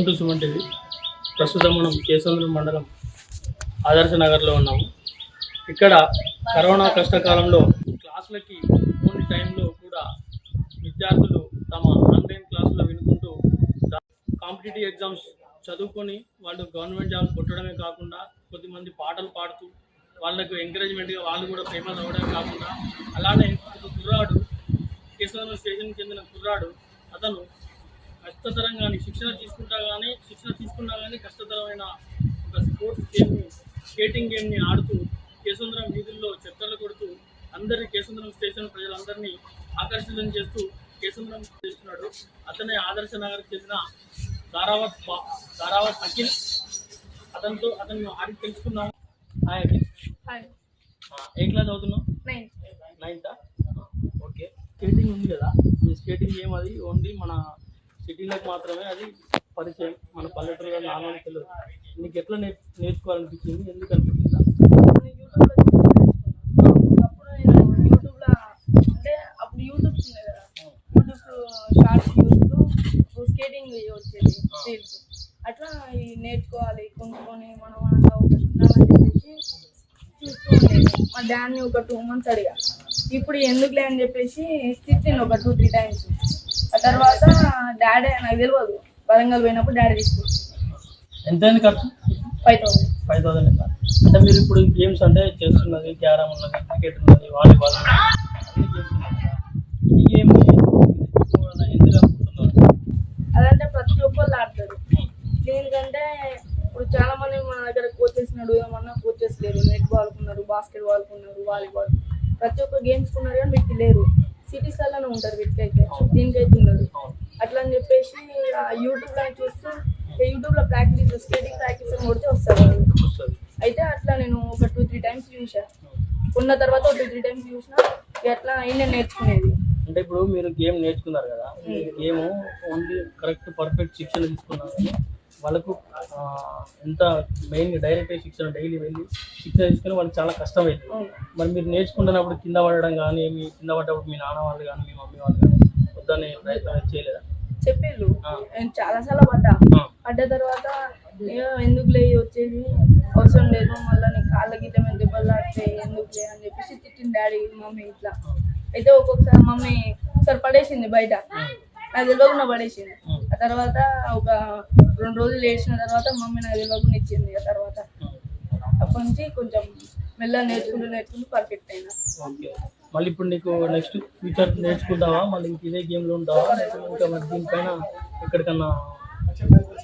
Welcome to Suman TV ప్రస్తుతం మనం కేసంద్రం మండలం ఆదర్శ నగర్లో ఉన్నాము. ఇక్కడ కరోనా కష్టకాలంలో క్లాసులకి ఓన్లీ టైంలో కూడా విద్యార్థులు తమ ఆన్లైన్ క్లాసులో వినుకుంటూ కాంపిటేటివ్ ఎగ్జామ్స్ చదువుకొని వాళ్ళు గవర్నమెంట్ జాబ్ కొట్టడమే కాకుండా కొద్దిమంది పాటలు పాడుతూ వాళ్ళకు ఎంకరేజ్మెంట్గా వాళ్ళు కూడా ఫేమస్ అవ్వడమే కాకుండా అలానే ఒక కుర్రాడు కేసీఆర్ స్టేషన్కి చెందిన కుర్రాడు అతను కష్టతరం కానీ శిక్షణ తీసుకుంటా కానీ శిక్షణ తీసుకున్నా కానీ కష్టతరమైన ఒక స్పోర్ట్స్ గేమ్ని స్కేటింగ్ గేమ్ని ఆడుతూ కేసుందరం వీధుల్లో చక్కర్లు కొడుతూ అందరి కేసుందరం స్టేషన్ ప్రజలందరినీ ఆకర్షితం చేస్తూ కేసుందరం చేస్తున్నాడు. అతనే ఆదర్శ నగర్కి చెందిన దారావత్ బా- దారావత్ అఖిల్. అతనితో అతను ఆడి తెలుసుకున్నాము హాయ్ అఖిల్ ఏ క్లాస్ చదువుతున్నావు? Nine ninth okay. స్కేటింగ్ ఉంది కదా. స్కేటింగ్ గేమ్ అది ఓన్లీ మన సిటీలకు మాత్రమే అది పరిచయం. మన పల్లెటూరులో నాన్న తెలియదు నీకు ఎట్లా నేర్ నేర్చుకోవాలనిపించింది? ఎందుకు అనిపించింది? యూట్యూబ్లో నేర్చుకున్నాను అప్పుడు నేను యూట్యూబ్లో అప్పుడు యూట్యూబ్స్ ఉన్నాయి కదా. షార్ట్స్ స్కేటింగ్ వచ్చేది అట్లా ఈ నేర్చుకోవాలి కొనుక్కొని మనం మనగా ఒకటి ఉండాలని చెప్పేసి చూస్తూ మా డాన్ని ఒక టూ మంత్స్ అడిగా. ఇప్పుడు ఎందుకులే అని చెప్పేసి తిట్టిండు ఒక టూ త్రీ టైమ్స్ తర్వాత డాడీ నాకు తెలియదు వరంగల్ పోయినప్పుడు డాడీ తీసుకొచ్చి ఎంత అయింది ఖర్చు? Five thousand. ఫైవ్ థౌసండ్ అంటే మీరు ఇప్పుడు గేమ్స్ అంటే చెస్ ఉన్నది క్యారమ్ ఉన్నది క్రికెట్ ఉన్నది వాలీబాల్ ఈ గేమ్ అదంటే ప్రతి ఒక్కళ్ళు ఆడతారు. దేనికంటే ఇప్పుడు చాలా మంది మన దగ్గర కోచెస్ అడుగుదామన్నా కోచెస్ లేరు నెట్ బాల్ ఉన్నారు బాస్కెట్ బాల్ ఉన్నారు వాలీబాల్. ప్రతి ఒక్క గేమ్స్ ఉన్నారు కానీ వీటికి లేరు. సిటీస్లోనే ఉంటారు వీటికైతే. దీనికైతే ఉన్నారు అట్లా అని చెప్పేసి యూట్యూబ్లో చూస్తూ యూట్యూబ్లో ప్రాక్టీస్ స్కేటింగ్ ప్రాక్టీస్ అని కొడితే వస్తారు అయితే అట్లా నేను ఒక టూ త్రీ టైమ్స్ చూసా. ఉన్న తర్వాత ఒక టూ త్రీ టైమ్స్ చూసిన ఎట్లా అయినా నేర్చుకునేది. అంటే ఇప్పుడు మీరు గేమ్ నేర్చుకున్నారు కదా గేమ్ ఓన్లీ కరెక్ట్ పర్ఫెక్ట్ శిక్షణ తీసుకున్నారు. కానీ వాళ్ళకు ఎంత మెయిన్ డైరెక్ట్ శిక్షణ డైలీ వెళ్ళి శిక్షణ తీసుకుని వాళ్ళకి చాలా కష్టమైంది. అవును. మరి మీరు నేర్చుకుంటున్నప్పుడు కింద పడడం కానీ మీ కింద పడ్డప్పుడు మీ నాన్న వాళ్ళు కానీ మీ మమ్మీ వాళ్ళు కానీ వద్దనే ప్రయత్నం చేయలేదా? చెప్పేళ్ళు. ఆ. నేను చాలాసార్లు పడ్డా. పడ్డ తర్వాత "ఏ, ఎందుకులే ఇది వచ్చేది? అవసరం లేదు మళ్ళీ నీ కాళ్ళ గిట్ల మీద దెబ్బలు తాకుతాయి ఎందుకులే అని చెప్పేసి తిట్టింది డాడీ మమ్మీ ఇట్లా. అయితే ఒక్కొక్కసారి మమ్మీ ఒకసారి పడేసింది బయట. నాకు తెలియకుండా పడేసింది. తర్వాత ఒక రెండు రోజులు ఏడ్చిన తర్వాత మమ్మీ నాకు తెలియకుండా ఇచ్చింది ఆ తర్వాత. అప్పటి నుంచి కొంచెం మెల్లగా నేర్చుకుంటూ నేర్చుకుంటూ పర్ఫెక్ట్ అయినా. ఓకే. మళ్ళీ ఇప్పుడు నీకు నెక్స్ట్ ఫ్యూచర్ నేర్చుకుంటావా? మళ్ళీ ఇంక ఇదే గేమ్లో ఉంటావా? ఇంకా మరి దీనిపైన ఎక్కడికన్నా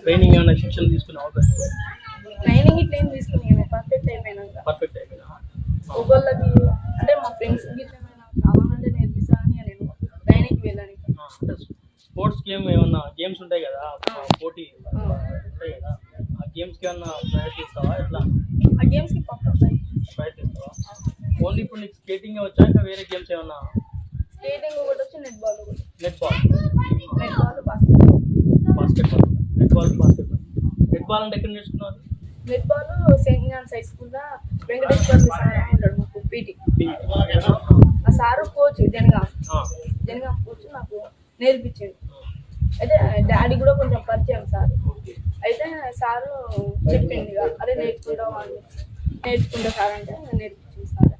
ట్రైనింగ్ ఏమైనా శిక్షణ తీసుకునే అవకాశం ట్రైనింగ్ ఇట్లా ఏం తీసుకుని పర్ఫెక్ట్ అయిపోయినాక. పర్ఫెక్ట్ అయిపోయినా. ఒకళ్ళకి అంటే మా ఫ్రెండ్స్ ఏమైనా కావాలంటే నేర్పిస్తా అని నేను ట్రైనింగ్ వెళ్ళాను. స్పోర్ట్స్ గేమ్ ఏమన్నా గేమ్స్ ఉంటాయి కదా? పోటీ ఉంటాయి కదా? ఆ గేమ్స్కి ఏమన్నా ప్రయత్నిస్తావా? ఎట్లా? ఆ గేమ్స్కి ప్రయత్నిస్తావా? ఓన్లీ ఇప్పుడు నీకు స్కేటింగ్ వచ్చా? ఇంకా వేరే గేమ్స్ ఏమన్నా? స్కేటింగ్ ఒకటి వచ్చి netball netball netball basketball netball basketball netball అంటే ఎక్కడ నేర్చుకున్నారు net ball Saint John's high స్కూల్లో వెంకటేశ్వర సార్ అని ఉంటాడు మాకు పీటీ. ఆ సారు కోచ్ జనగా. జనగా కోచ్ నాకు నేర్పించాడు. అయితే డాడీ కూడా కొంచెం పరిచయం సార్. అయితే సారు చెప్పింది ఇక. అరే నేర్చుకుంటావు అని. నేర్చుకుంటా సార్ అంటే నేర్పించింది సార్.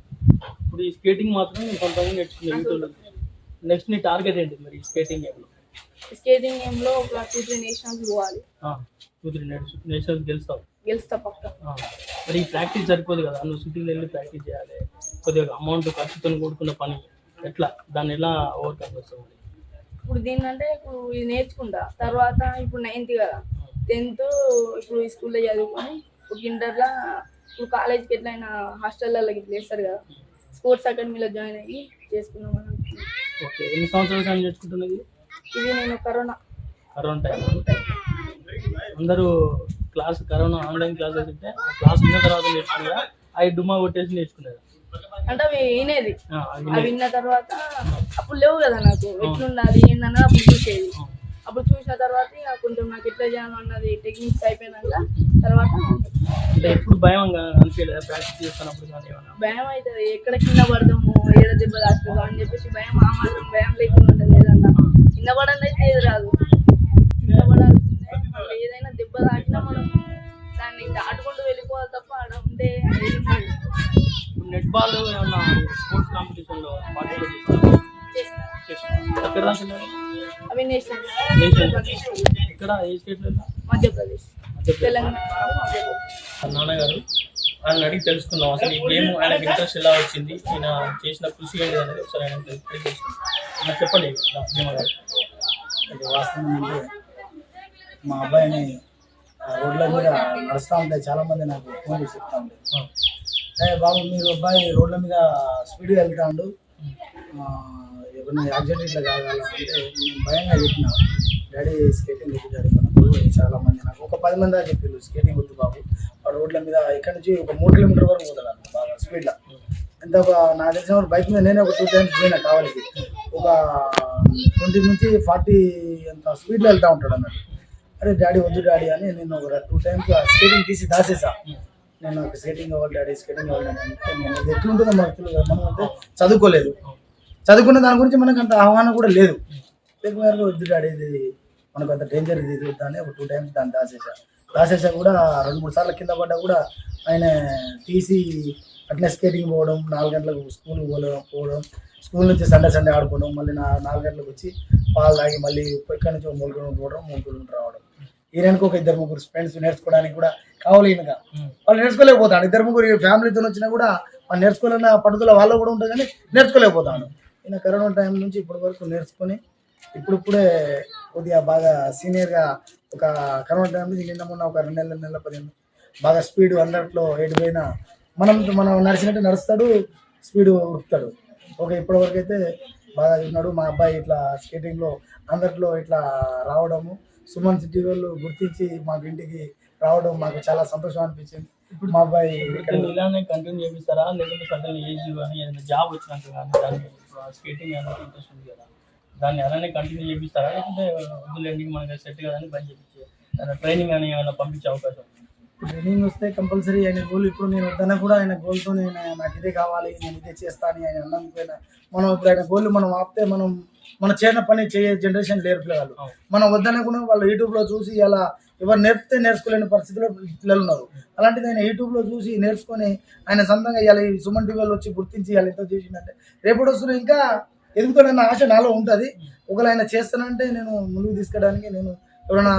ఇప్పుడు ఈ స్కేటింగ్ మాత్రం కొంతమంది నేర్చుకున్నాను నెక్స్ట్ నీ టార్గెట్ ఏంటి మరి స్కేటింగ్ గేమ్లో? స్కేటింగ్ గేమ్లో ఒక టూ త్రీ నేషనల్స్ పోవాలి. టూ త్రీ నేషనల్స్ గెలుస్తావు. గెలుస్తా పక్క. మరి ఈ ప్రాక్టీస్ సరిపోదు కదా. నువ్వు సిటీలో వెళ్ళి ప్రాక్టీస్ చేయాలి. కొద్దిగా అమౌంట్ ఖర్చుతో కూడుకున్న పని. ఎట్లా? దాన్ని ఎలా ఓవర్కమ్ చేస్తావు ఇప్పుడు దీన్నంటే ఇప్పుడు ఇది నేర్చుకుంటా. తర్వాత ఇప్పుడు నైన్త్ కదా. టెన్త్ ఇప్పుడు ఈ స్కూల్లో చదువుకొని ఇప్పుడు ఇంటర్లో ఇప్పుడు కాలేజ్కి ఎట్లయినా హాస్టల్లో ఇట్లా వేస్తారు కదా. స్పోర్ట్స్ అకాడమీలో జాయిన్ అయ్యి అనుకున్నాను. ఓకే. ఎన్ని సంవత్సరాల నేర్చుకుంటున్నది ఇది నేను కరోనా. కరోనా టైం అందరూ క్లాస్ కరోనా ఆన్లైన్ క్లాసెస్ ఉంటే క్లాస్ విన్న తర్వాత నేర్చుకునేదా అవి డుమ్మా కొట్టేసి నేర్చుకునేదా అంటే అవి వినేది. అవి విన్న తర్వాత అప్పుడు లేవు కదా నాకు. ఎట్లున్నది ఏందన్నది అప్పుడు చూసేది. అప్పుడు చూసిన తర్వాత కొంచెం నాకు ఎట్లా చేయాలన్నది టెక్నిక్స్ అయిపోయినాక తర్వాత అంటే ఎప్పుడు భయం ప్రాక్టీస్ చేస్తున్నప్పుడు భయం అవుతుంది ఎక్కడ కింద పడదాము ఏడ దెబ్బ తాకుతుందో అని చెప్పేసి భయం ఆ మాత్రం భయం లేకుండా ఉంటుంది ఏదన్నా. కింద పడాలి అయితే ఏది రాదు. కింద పడాల్సిందే. ఏదైనా దెబ్బ తాకినా మనం దాన్ని దాటుకుంటూ వెళ్ళిపోవాలి తప్ప ఆడ ఉంటే మళ్ళీ ఫుట్బాల్ ఏమన్నా స్పోర్ట్స్ కాంపిటీషన్లో పార్టిసిపేట్? ఎక్కడ వెళ్ళారు? అవి నేషనల్ ఇక్కడ ఏ స్టేట్లో? మధ్యప్రదేశ్. మధ్యప్రదేశ్. నాన్నగారు ఆయన అడిగి తెలుసుకుందాం. అసలు ఈ గేమ్ ఆయనకి ఇంట్రెస్ట్ ఎలా వచ్చింది? ఈయన చేసిన కృషి ఏంటి అనేది ఒకసారి ఆయన తెలుసుకుందాం ఆయన చెప్పండి భీమగారు ఇది వాస్తవం అంటే మా అబ్బాయిని ఆ రోడ్ల మీద నడుస్తూ ఉంటే చాలా మంది నాకు ఫోన్ చేసి చెప్తా ఉంటారు బాబు మీరు అబ్బాయి రోడ్ల మీద స్పీడ్గా వెళ్తాడు. ఎవరిని యాక్సిడెంట్ ఇట్లా కాగాలంటే నేను భయంగా చెప్పిన. డాడీ స్కేటింగ్ వద్దు డాడీ? చాలా మంది నాకు ఒక పది మంది దాకా చెప్పారు స్కేటింగ్ వద్దు బాబు. వాడు రోడ్ల మీద ఇక్కడ నుంచి ఒక మూడు కిలోమీటర్ వరకు పోతాడు అన్న బాగా స్పీడ్లో. ఎంత ఒక నాకు తెలిసిన బైక్ మీద నేనే ఒక టూ టైమ్స్ పోయినా కావాలికి. ఒక ట్వంటీ నుంచి ఫార్టీ అంత స్పీడ్లో వెళ్తూ ఉంటాడు అన్నట్టు అరే డాడీ వద్దు డాడీ అని నేను ఒక టూ టైమ్స్ స్కేటింగ్ తీసి దాసేసా. నేను నాకు స్కేటింగ్ అవ్వాలి డాడీ స్కేటింగ్ అవ్వాలి నేను ఇది ఎట్లుంటుందో మనకు తెలియదు మనం అంటే చదువుకోలేదు. చదువుకున్న దాని గురించి మనకు అంత ఆహ్వానం కూడా లేదు. లేకపోతే వద్దు డాడీ ఇది మనకు అంత డేంజర్ ఇది అని ఒక టూ టైమ్స్ దాన్ని దాసేసా దాసేసా కూడా రెండు మూడు సార్లు కింద పడ్డా కూడా ఆయన తీసి అట్లే స్కేటింగ్ పోవడం నాలుగు గంటలకు స్కూల్ పోవడం పోవడం స్కూల్ నుంచి సండే సండే ఆడుకోవడం మళ్ళీ నా నాలుగు గంటలకు వచ్చి పాలు తాగి మళ్ళీ ఇక్కడ నుంచి మూడు కిలోమీటర్ పోవడం మూడు కిలోమీటర్ రావడం. ఈయనకు ఒక ఇద్దరు ముగ్గురు ఫ్రెండ్స్ నేర్చుకోవడానికి కూడా కావాలి ఈయనగా. వాళ్ళు నేర్చుకోలేకపోతాడు ఇద్దరు ముగ్గురు ఫ్యామిలీతో వచ్చినా కూడా వాళ్ళు నేర్చుకోవాలన్న పట్టుదల వాళ్ళు కూడా ఉంటుంది కానీ నేర్చుకోలేకపోతాడు ఈయన కరోనా టైం నుంచి ఇప్పటి వరకు నేర్చుకొని ఇప్పుడిప్పుడే కొద్దిగా బాగా సీనియర్గా ఒక కరోనా టైం నుంచి నిన్న మొన్న ఒక రెండు నెలల నెలల పదిహేను బాగా స్పీడ్ అందరిలో ఎడిపోయినా మనం మనం నడిచినట్టు నడుస్తాడు స్పీడ్ ఉరుకుతాడు. ఓకే ఇప్పటి వరకు అయితే బాగా ఉన్నాడు. మా అబ్బాయి ఇట్లా స్కేటింగ్లో అందరిలో ఇట్లా రావడము సుమన్ సిటీ వాళ్ళు గుర్తించి మాకు ఇంటికి రావడం మాకు చాలా సంతోషం అనిపించింది. ఇప్పుడు మా అబ్బాయి ఇలానే కంటిన్యూ చేపిస్తారా? లేకుంటే సడన్ ఏజ్ కానీ ఏదైనా జాబ్ వచ్చినాక కానీ స్కేటింగ్ అనేది ఇంట్రెస్ట్ ఉంది కదా. దాన్ని అలానే కంటిన్యూ చేపిస్తారా? లేకుంటే వద్దులేండి మనకి సెట్ కదని పని చేపించి ట్రైనింగ్ అని ఏమైనా పంపించే అవకాశం ట్రైనింగ్ వస్తే కంపల్సరీ ఆయన గోల్ ఇప్పుడు నేను వద్దన్నా కూడా ఆయన గోల్తో నేను నాకు ఇదే కావాలి నేను ఇదే చేస్తాను ఆయన అన్నందుకైనా మనం ఇప్పుడు ఆయన గోల్ మనం ఆపితే మనం మన చేసిన పని చేయ జనరేషన్ లేరు పిల్లలు. మనం వద్దనుకున్న వాళ్ళు యూట్యూబ్లో చూసి అలా ఎవరు నేర్పితే నేర్చుకోలేని పరిస్థితిలో పిల్లలు ఉన్నారు. అలాంటిది ఆయన యూట్యూబ్లో చూసి నేర్చుకొని ఆయన సొంతంగా ఇవాళ సుమన్ టీవీలో వచ్చి గుర్తించి ఇవాళ ఎంతో చేసిందంటే రేపటి వస్తున్న ఇంకా ఎదుగుతాడన్న ఆశ నాలో ఉంటుంది. ఒకవేళ ఆయన చేస్తానంటే నేను ముందుకు తీసుకెళ్ళడానికి నేను ఎవరైనా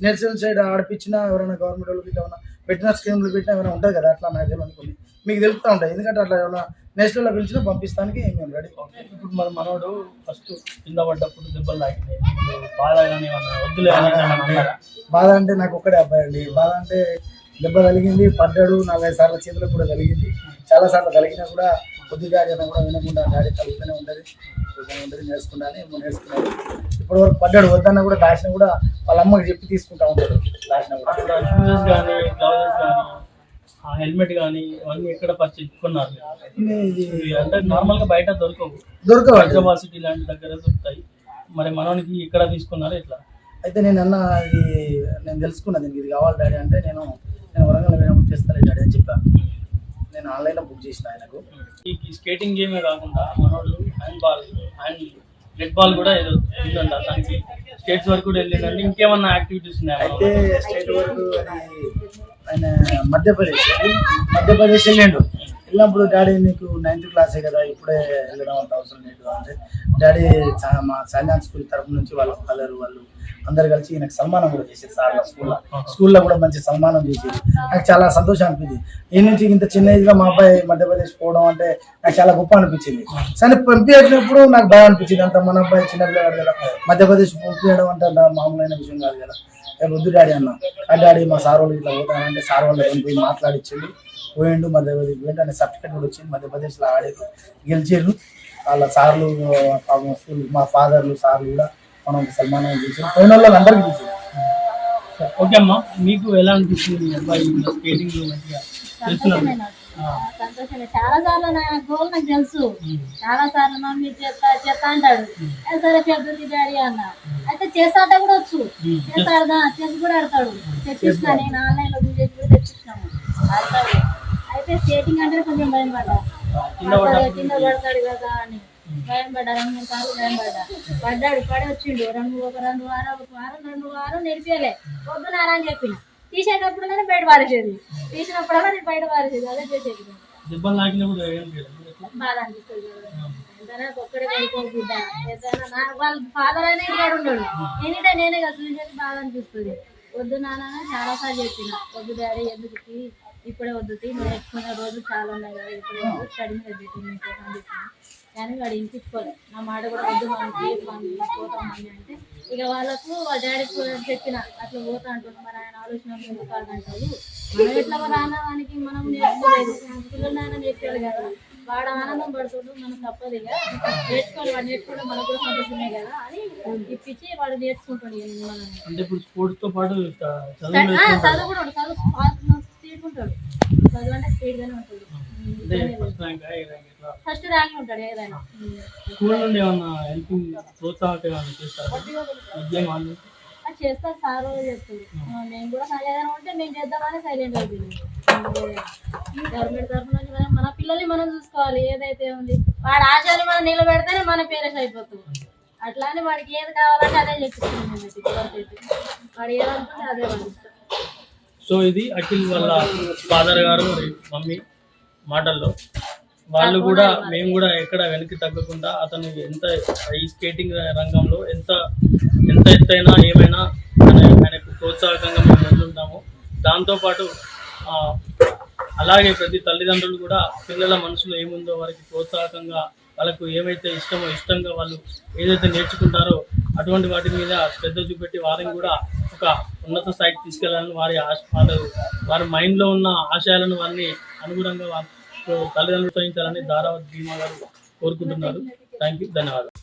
నేషనల్ సైడ్ ఆడిపించినా ఎవరైనా గవర్నమెంట్ వాళ్ళకి ఏమైనా పెట్టిన స్కీమ్లు పెట్టినా ఏమైనా ఉంటుంది కదా? అట్లా నాకు తెలియదు అనుకోండి. మీకు తెలుపుతూ ఉంటాయి. ఎందుకంటే అట్లా ఏమైనా నేషనల్లో పిలిచినా పంపిస్తానికి మేము రెడీ. ఇప్పుడు మన మనోడు ఫస్ట్ కింద పడ్డప్పుడు దెబ్బలు తాకినాయి బాధ వద్దులే? బాధ అంటే నాకు ఒక్కడే అబ్బాయి అండి. బాధ అంటే దెబ్బ తగిలింది పడ్డాడు నాలుగైదు సార్లు చేతులకు కూడా తగిలింది. చాలా సార్లు తగిలినా కూడా కొద్దిగా అయినా కూడా వినకుండా డాడీ తగ్గుతూనే ఉంటుంది తగ్గుతూనే ఉంటుంది నేర్చుకుంటానే ఏమో నేర్చుకున్నాడు. ఇప్పటి వరకు పడ్డాడు వద్దన్నా కూడా దాచిన కూడా వాళ్ళ అమ్మకి చెప్పి తీసుకుంటా ఉంటాడు. దాచిన కూడా. ఆ హెల్మెట్ కానీ ఇవన్నీ ఎక్కడ పర్చేసుకున్నారు ఇది అంటే నార్మల్గా బయట దొరకవు. దొరకవండి. హైదరాబాద్ సిటీ లాంటి దగ్గర దొరుకుతాయి. మరి మనోనికి ఇక్కడ తీసుకున్నారు ఇట్లా అయితే నేను అన్న ఇది నేను తెలుసుకున్నా దీనికి. ఇది కావాలి డాడీ అంటే నేను నేను వరంగల్ పోయినప్పుడు తెస్తాను డాడీ అని చెప్పాను నేను ఆన్లైన్లో బుక్ చేసిన ఆయనకు. ఈ స్కేటింగ్ గేమే కాకుండా మనోడు hand ball hand net ball కూడా ఏదో ఉందంట. దానికి స్టేట్స్ వరకు కూడా వెళ్ళిందంటే ఇంకేమన్నా యాక్టివిటీస్ ఉన్నాయా? అయితే స్టేట్ వరకు ఆయన మధ్యప్రదేశ్ మధ్యప్రదేశ్ వెళ్ళిండు. వెళ్ళినప్పుడు డాడీ నీకు నైన్త్ క్లాసే కదా ఇప్పుడే వెళ్ళడం అంత అవసరం లేదు అంటే డాడీ చా- మా సైన్యాన్ స్కూల్ తరపు నుంచి వాళ్ళ ఫాదర్ వాళ్ళు అందరు కలిసి ఈయనకు సన్మానం కూడా చేసేది సార్ స్కూల్లో. స్కూల్లో కూడా మంచి సన్మానం చేసేది నాకు చాలా సంతోషం అనిపించింది. ఈ నుంచి ఇంత చిన్న ఏజ్లో మా అబ్బాయి మధ్యప్రదేశ్ పోవడం అంటే నాకు చాలా గొప్ప అనిపించింది. సరే పంపించినప్పుడు నాకు బాగా అనిపించింది. అంత మన అబ్బాయి చిన్నపిల్లగాడు కదా మధ్యప్రదేశ్ పంపించడం అంటే మామూలైన విషయం కాదు కదా. వద్దు డాడీ అన్న. ఆ డాడీ మా సార్ వాళ్ళు ఇట్లా పోతానంటే సార్ వాళ్ళు పోయి మాట్లాడిచ్చిండు. పోయిండు మధ్యప్రదేశ్ పోయిండు అనే సర్టిఫికేట్ కూడా వచ్చింది. మధ్యప్రదేశ్లో ఆడారు. గెలిచారు వాళ్ళ సార్లు స్కూల్ మా ఫాదర్లు సార్లు కూడా మనం సన్మానం చేసారు పోయిన వాళ్ళు అందరికీ చూసాం ఓకే అమ్మా. మీకు ఎలా అనిపిస్తుంది స్కేటింగ్ మంచిగా సంతోషమే చాలా సార్లు నా గోల్ నాకు తెలుసు. చాలా సార్లు మమ్మీ చేస్తా చేస్తా అంటాడు. "ఏ సరే పెద్దది డాడీ అన్న. అయితే చేస్తా అంటే కూడా వచ్చు. చేస్తాడు చెస్ కూడా ఆడతాడు. తెప్పించిన నేను ఆన్లైన్లో కూడా ఆడతాడు. అయితే స్కేటింగ్ అంటే కొంచెం భయం పడ్డా. కింద పడతాడు, కింద అని. భయం పడ్డా రెండు మూడు సార్లు భయం పడ్డా. పడ్డాడు పడి వచ్చిండు రెండు ఒక రెండు వారం ఒక వారం రెండు వారం నేర్పియలే. వద్దు నాన్న అని చెప్పిన తీసేటప్పుడు కానీ బయట పారేసేది. తీసినప్పుడల్లా నేను బయట పారేసేది. అదే చేసేది. దెబ్బలు తాకినప్పుడు? బాధ అనిపిస్తుంది. కదా. ఎంతైనా ఒక్కడే కొడుకు బిడ్డ ఎంతైనా నా వాళ్ళ ఫాదర్ ఇక్కడ ఉండడు. నేనే కదా చూసేది. బాధ అనిపిస్తుంది. వద్దు నాన్న చాలా సార్లు చెప్పిన. వద్దు డాడీ ఎందుకు ఇప్పుడే వద్దు నువ్వు నేర్చుకునే రోజులు చాలా ఉన్నాయి కదా ఇప్పుడే స్టడీ మీద కానీ వాడు ఇంటించుకోలేదు నా మాట కూడా వద్దు మనకి మనం పోతాం అని అంటే. ఇక వాళ్ళకు వాళ్ళ డాడీ చెప్పిన అట్లా పోతా అంటున్నాం మరి ఆయన ఆలోచన ఎందుకు కాదంటారు మనం ఎట్లా రానవానికి మనం నేర్చుకోలేదు పిల్లలు నాన్న నేర్చుకోవాలి కదా వాడు ఆనందం పడుతుండు మనం తప్పదు ఇక. నేర్చుకోవాలి వాడు నేర్చుకోవడం మనకు కూడా సంతోషమే కదా అని ఇప్పించి వాడు నేర్చుకుంటాడు అంటే ఇప్పుడు స్పోర్ట్స్తో పాటు చదువు కూడా. చదువు స్పీడ్ ఉంటాడు. చదువు అంటే స్పీడ్ గానే ఉంటుంది. ఫస్ట్ ర్యాంక్ ఉంటాడు ఏదైనా. స్కూల్ నుండి ఏమన్నా హెల్పింగ్ ప్రోత్సాహక ఏమన్నా చేస్తారా? వాళ్ళు సార్ ఆ, మేము కూడా సార్ ఏదైనా ఉంటే మేము చేద్దామని సైలెంట్ అయిపోయింది గవర్నమెంట్ తరఫున మనం మన పిల్లల్ని మనం చూసుకోవాలి ఏదైతే ఉంది. వాడి ఆశయాన్ని మనం నిలబెడితేనే మన పేరెంట్స్ అయిపోతుంది అట్లా అని వాడికి ఏది కావాలంటే అదే చెప్పిస్తున్నాం మేము అయితే ఇప్పటివరకు అయితే. వాడు ఏదనుకుంటే అదే సో ఇది అఖిల్ వాళ్ళ ఫాదర్ గారు మమ్మీ. మాటల్లో. వాళ్ళు కూడా మేము కూడా ఎక్కడ వెనక్కి తగ్గకుండా అతను ఎంత ఈ స్కేటింగ్ రంగంలో ఎంత ఎంత ఎత్తైనా ఏమైనా ఆయన- ఆయనకు ప్రోత్సాహకంగా మేము ముందుంటాము. దాంతోపాటు అలాగే ప్రతి తల్లిదండ్రులు కూడా పిల్లల మనసులో ఏముందో వారికి ప్రోత్సాహకంగా వాళ్ళకు ఏమైతే ఇష్టమో ఇష్టంగా వాళ్ళు ఏదైతే నేర్చుకుంటారో అటువంటి వాటి మీద శ్రద్ధ చూపెట్టి వారిని కూడా ఒక ఉన్నత స్థాయికి తీసుకెళ్ళాలని వారి ఆశ వారు వారి మైండ్లో ఉన్న ఆశయాలను వారిని అనుగుణంగా వారు తల్లిదండ్రులు సహించాలని ధారావతి భీమా గారు కోరుకుంటున్నారు. థ్యాంక్ యూ ధన్యవాదాలు.